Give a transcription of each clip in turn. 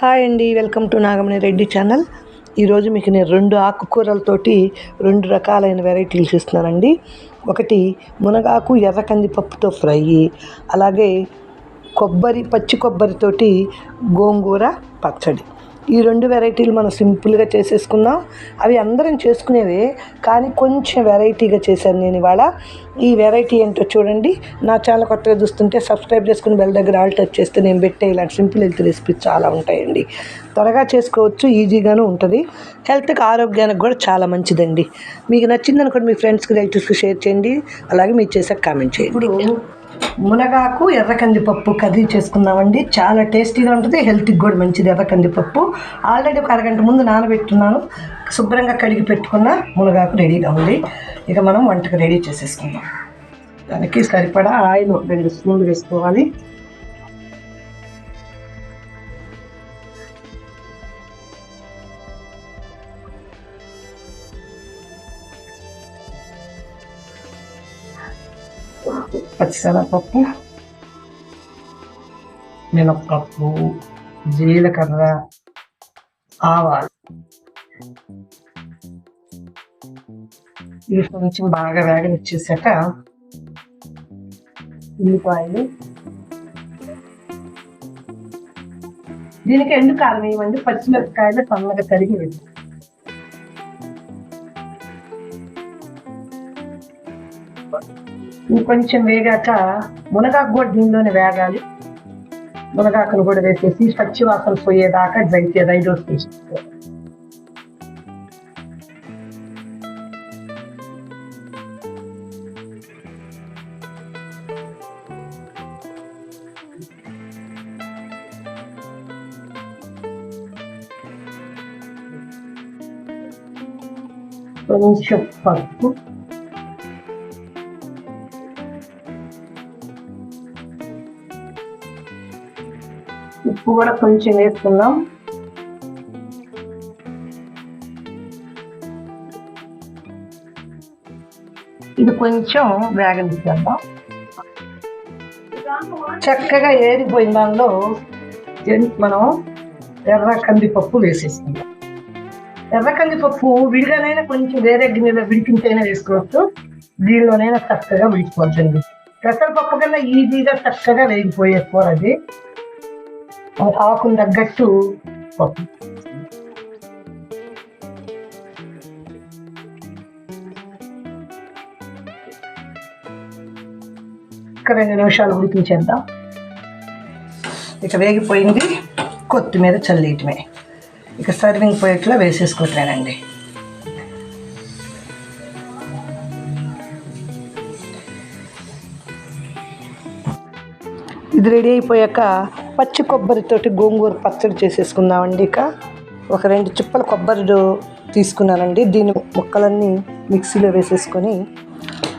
Hi అండి welcome to Nagamani Reddy channel. ఈరోజు మీకు నేను రెండు ఆకుకూరలతోటి రెండు రకాలైన వెరైటీలు చూస్తున్నానండి. ఒకటి మునగాకు ఎర్ర కందిపప్పుతో ఫ్రై అలాగే కొబ్బరి పచ్చి కొబ్బరితోటి గోంగూర పచ్చడి. ఈ రెండు వెరైటీలు మనం సింపుల్గా చేసేసుకుందాం. అవి అందరం చేసుకునేవే కానీ కొంచెం వెరైటీగా చేశాను నేను ఇవాళ. ఈ వెరైటీ ఏంటో చూడండి. నా ఛానల్ కొత్తగా చూస్తుంటే సబ్స్క్రైబ్ చేసుకుని బెల్ దగ్గర ఆల్ టచ్ చేస్తే నేను పెట్టే ఇలాంటి సింపుల్ హెల్త్ రెసిపీస్ చాలా ఉంటాయండి. త్వరగా చేసుకోవచ్చు ఈజీగాను ఉంటుంది. హెల్త్కి ఆరోగ్యానికి కూడా చాలా మంచిదండి. మీకు నచ్చిందనుకోండి కూడా మీ ఫ్రెండ్స్కి రిలేటివ్స్కి షేర్ చేయండి. అలాగే మీరు చేసాక కామెంట్ చేయండి. మునగాకు ఎర్ర కందిపప్పు కర్రీ చేసుకుందామండి. చాలా టేస్టీగా ఉంటుంది హెల్త్కి కూడా మంచిది ఎర్ర కందిపప్పు ఆల్రెడీ ఒక అరగంట ముందు నానబెట్టున్నాను. శుభ్రంగా కడిగి పెట్టుకున్న మునగాకు రెడీగా ఉంది. ఇక మనం వంటకు రెడీ చేసేసుకుందాం. దానికి సరిపడా ఆయిల్ రెండు స్పూన్లు వేసుకోవాలి. పచ్చిశనగపప్పు మినప్పప్పు జీలకర్ర ఆవాలు. ఇవి కొంచెం బాగా వేగనిచ్చేసాక ఉల్లిపాయలు. దీనికి ఎండు కారం వేయమండి పచ్చిమిరపకాయలు సన్నగా తరిగి వేసి ఇంకొంచెం వేగాక మునగాకు కూడా దీనిలోనే వేగాలి. మునగాకును కూడా వేసేసి పచ్చి వాసన పోయేదాకా డ్రై డ్రై రోస్ట్ కొంచెం పసుపు ఉప్పు కూడా కొంచెం వేసుకుందాం. ఇది కొంచెం వేగనిద్దాం చక్కగా ఏరిపోయిన దానిలో మనం ఎర్ర కందిపప్పు వేసేసుకుందాం. ఎర్ర కందిపప్పు విడిగానైనా కొంచెం వేరే గిన్నెలో విడికింతైనా వేసుకోవచ్చు. దీనిలోనైనా చక్కగా విడిచిపోవచ్చండి పెసరపప్పు కన్నా ఈజీగా చక్కగా వేగిపోయే కూర అది. ఆకులు తగ్గట్టు పప్పు ఒక రెండు నిమిషాలు ఉడికించేద్దాం? ఇక వేగిపోయింది. కొత్తిమీర చల్లేయటమే. ఇక సర్వింగ్ ప్లేట్లో వేసేసుకుంటానండి ఇది రెడీ అయిపోయాక పచ్చి కొబ్బరితోటి గోంగూర పచ్చడి చేసేసుకుందామండి ఇక. ఒక రెండు చిప్పల కొబ్బరి తీసుకున్నానండి. దీని ముక్కలన్నీ మిక్సీలో వేసేసుకొని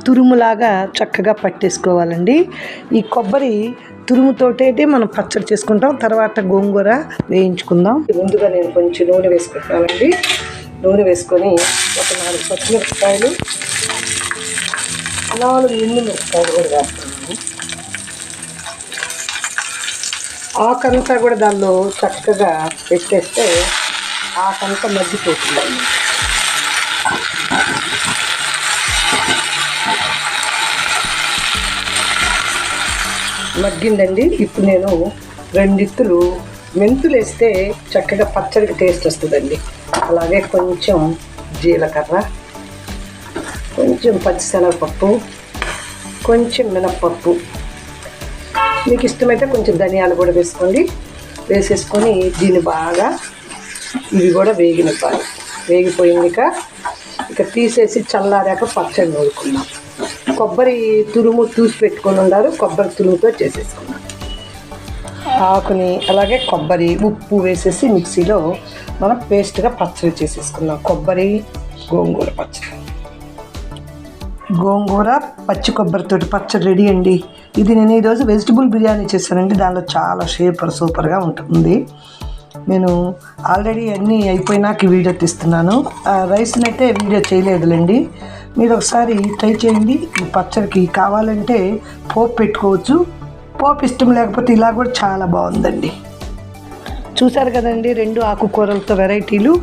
తురుములాగా చక్కగా పట్టేసుకోవాలండి. ఈ కొబ్బరి తురుముతోటే మనం పచ్చడి చేసుకుంటాం. తర్వాత గోంగూర వేయించుకుందాం. ముందుగా నేను కొంచెం నూనె వేసుకుంటున్నానండి నూనె వేసుకొని ఒక నాలుగు పచ్చిమిరపకాయలు నాలుగు ఎండు మిరపకాయలు కూడా వేస్తున్నాను. ఆకంతా కూడా దానిలో చక్కగా పెట్టేస్తే ఆకంతా మగ్గిపోతుంది. మగ్గిందండి. ఇప్పుడు నేను రెండిత్తులు మెంతులు వేస్తే చక్కగా పచ్చడికి టేస్ట్ వస్తుందండి. అలాగే కొంచెం జీలకర్ర కొంచెం పచ్చిశనగపప్పు కొంచెం మినప్పప్పు. మీకు ఇష్టమైతే కొంచెం ధనియాలు కూడా వేసుకోండి. వేసేసుకొని దీన్ని బాగా ఇవి కూడా వేగినివ్వాలి వేగిపోయింది ఇక. ఇక తీసేసి చల్లారాక పచ్చడి నూరుకున్నాం కొబ్బరి తురుము చూసి పెట్టుకొని ఉన్నారు. కొబ్బరి తురుముతో చేసేసుకున్నాం ఆకుని అలాగే కొబ్బరి ఉప్పు వేసేసి మిక్సీలో మనం పేస్ట్గా పచ్చడి చేసేసుకున్నాం కొబ్బరి గోంగూర పచ్చడి. గోంగూర పచ్చి కొబ్బరితోటి పచ్చడి రెడీ అండి. ఇది నేను ఈరోజు వెజిటబుల్ బిర్యానీ చేశానండి. దానిలో చాలా సూపర్ సూపర్గా ఉంటుంది. నేను ఆల్రెడీ అన్నీ అయిపోయినాక వీడియో తీస్తున్నాను. ఆ రైస్ని అయితే వీడియో చేయలేదులేండి. మీరు ఒకసారి ట్రై చేయండి. ఈ పచ్చడికి కావాలంటే పోపు పెట్టుకోవచ్చు. పోపు ఇష్టం లేకపోతే ఇలా కూడా చాలా బాగుందండి. చూశారు కదండి రెండు ఆకుకూరలతో వెరైటీలు.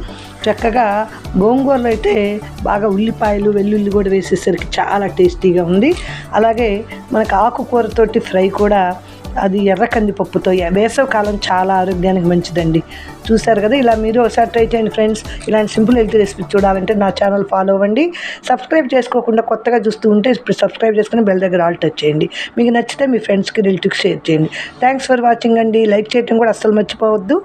చక్కగా గోంగూరలో అయితే బాగా ఉల్లిపాయలు వెల్లుల్లి కూడా వేసేసరికి చాలా టేస్టీగా ఉంది. అలాగే మనకు ఆకుకూరతోటి ఫ్రై కూడా అది ఎర్ర కందిపప్పుతో. వేసవి కాలం చాలా ఆరోగ్యానికి మంచిదండి. చూసారు కదా ఇలా మీరు ఒకసారి ట్రై చేయండి ఫ్రెండ్స్. ఇలాంటి సింపుల్ హెల్త్ రెసిపీ చూడాలంటే నా ఛానల్ ఫాలో అవ్వండి. సబ్స్క్రైబ్ చేసుకోకుండా కొత్తగా చూస్తూ ఉంటే సబ్స్క్రైబ్ చేసుకుని బెల్ దగ్గర ఆల్ టచ్ చేయండి. మీకు నచ్చితే మీ ఫ్రెండ్స్కి రిలేటివ్స్ షేర్ చేయండి. థ్యాంక్స్ ఫర్ వాచింగ్ అండి. లైక్ చేయటం కూడా అస్సలు మర్చిపోవద్దు.